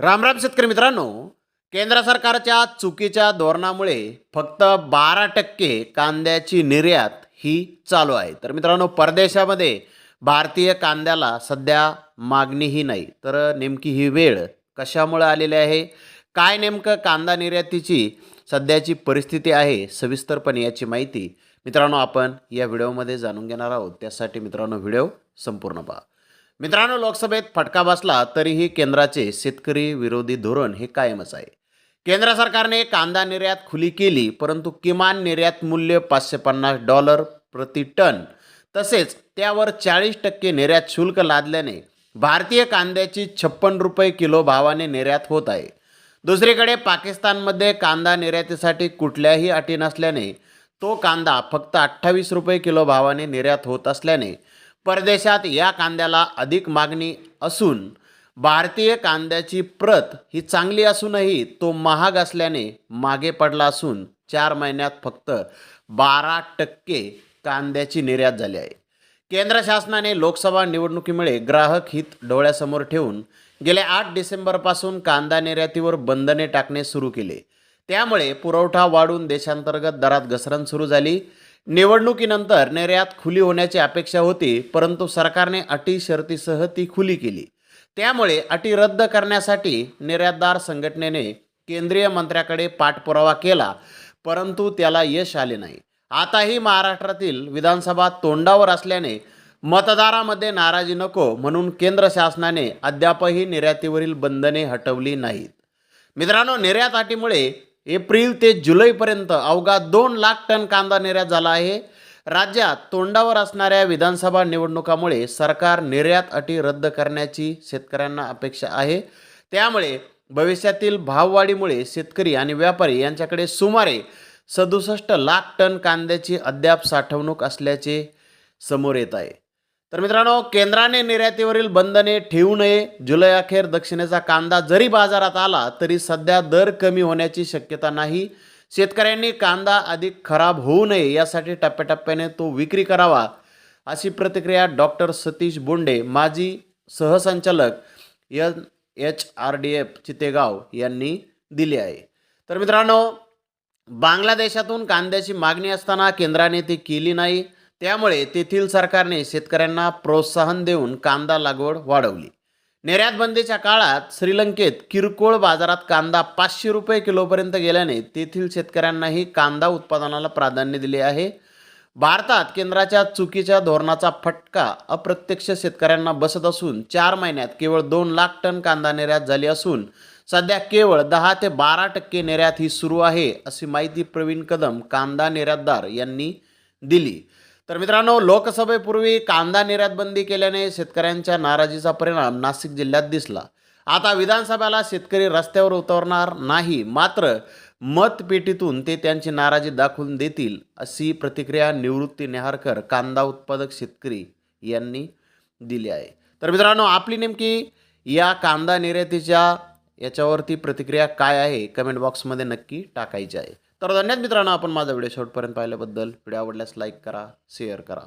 रामराम शेतकरी मित्रांनो केंद्र सरकारच्या चुकीच्या धोरणामुळे फक्त बारा टक्के कांद्याची निर्यात ही चालू आहे. तर मित्रांनो परदेशामध्ये भारतीय कांद्याला सध्या मागणीही नाही. तर नेमकी ही वेळ कशामुळे आलेली आहे? काय नेमकं कांदा निर्यातीची सध्याची परिस्थिती आहे? सविस्तरपणे याची माहिती मित्रांनो आपण या व्हिडिओमध्ये जाणून घेणार आहोत. त्यासाठी मित्रांनो व्हिडिओ संपूर्ण पहा. मित्रांनो लोकसभेत फटका बसला तरीही केंद्राचे शेतकरी विरोधी धोरण हे कायमच आहे. केंद्र सरकारने कांदा निर्यात खुली केली परंतु किमान निर्यात मूल्य पाचशे पन्नास डॉलर प्रति टन तसेच त्यावर चाळीस टक्के निर्यात शुल्क लादल्याने भारतीय कांद्याची छप्पन रुपये किलो भावाने निर्यात होत आहे. दुसरीकडे पाकिस्तानमध्ये कांदा निर्यातीसाठी कुठल्याही अटी नसल्याने तो कांदा फक्त अठ्ठावीस रुपये किलो भावाने निर्यात होत असल्याने परदेशात या कांद्याला अधिक मागणी असून भारतीय कांद्याची प्रत ही चांगली असूनही तो महाग असल्याने मागे पडला असून चार महिन्यात फक्त बारा टक्के कांद्याची निर्यात झाली आहे. केंद्र शासनाने लोकसभा निवडणुकीमुळे ग्राहक हित डोळ्यासमोर ठेवून गेल्या आठ डिसेंबरपासून कांदा निर्यातीवर बंधने टाकणे सुरू केले. त्यामुळे पुरवठा वाढून देशांतर्गत दरात घसरण सुरू झाली. निवडणुकीनंतर निर्यात खुली होण्याची अपेक्षा होती परंतु सरकारने अटी शर्तीसह ती खुली केली. त्यामुळे अटी रद्द करण्यासाठी निर्यातदार संघटनेने केंद्रीय मंत्र्याकडे पाठपुरावा केला परंतु त्याला यश आले नाही. आताही महाराष्ट्रातील विधानसभा तोंडावर असल्याने मतदारामध्ये नाराजी नको म्हणून केंद्र शासनाने अद्यापही निर्यातीवरील बंधने हटवली नाहीत. मित्रांनो निर्यात अटीमुळे एप्रिल ते जुलैपर्यंत अवघा दोन लाख टन कांदा निर्यात झाला आहे. राज्यात तोंडावर असणाऱ्या विधानसभा निवडणुकामुळे सरकार निर्यात अटी रद्द करण्याची शेतकऱ्यांना अपेक्षा आहे. त्यामुळे भविष्यातील भाववाढीमुळे शेतकरी आणि व्यापारी यांच्याकडे सुमारे सदुसष्ट लाख टन कांद्याची अद्याप साठवणूक असल्याचे समोर येत आहे. तर मित्रांनो केंद्राने निर्यातीवरील बंधने ठेवू नये. जुलै अखेर दक्षिणेचा कांदा जरी बाजारात आला तरी सध्या दर कमी होण्याची शक्यता नाही. शेतकऱ्यांनी कांदा अधिक खराब होऊ नये यासाठी टप्प्याटप्प्याने तो विक्री करावा अशी प्रतिक्रिया डॉक्टर सतीश बोंडे माजी सहसंचालक N H R D F Chitegaon यांनी दिली आहे. तर मित्रांनो बांगलादेशातून कांद्याची मागणी असताना केंद्राने ती केली नाही. त्यामुळे तेथील सरकारने शेतकऱ्यांना प्रोत्साहन देऊन कांदा लागवड वाढवली. निर्यात बंदीच्या काळात श्रीलंकेत किरकोळ बाजारात कांदा पाचशे रुपये किलोपर्यंत गेल्याने तेथील शेतकऱ्यांनाही कांदा उत्पादनाला प्राधान्य दिले आहे. भारतात केंद्राच्या चुकीच्या धोरणाचा फटका अप्रत्यक्ष शेतकऱ्यांना बसत असून चार महिन्यात केवळ दोन लाख टन कांदा निर्यात झाली असून सध्या केवळ दहा ते बारा टक्के निर्यात ही सुरू आहे अशी माहिती प्रवीण कदम कांदा निर्यातदार यांनी दिली. तर मित्रांनो लोकसभेपूर्वी कांदा निर्यात बंदी केल्याने शेतकऱ्यांच्या नाराजीचा परिणाम नाशिक जिल्ह्यात दिसला. आता विधानसभेला शेतकरी रस्त्यावर उतरणार नाही मात्र मतपेटीतून ते त्यांची नाराजी दाखवून देतील अशी प्रतिक्रिया निवृत्ती नेहारकर कांदा उत्पादक शेतकरी यांनी दिली आहे. तर मित्रांनो आपली नेमकी या कांदा निर्यातीच्या याच्यावरती प्रतिक्रिया काय आहे? कमेंट बॉक्समध्ये नक्की टाकायची आहे. तर धन्यवाद मित्रांनो आपण माझा व्हिडिओ शेवटपर्यंत पाहिल्याबद्दल. व्हिडिओ आवडल्यास लाईक करा शेअर करा.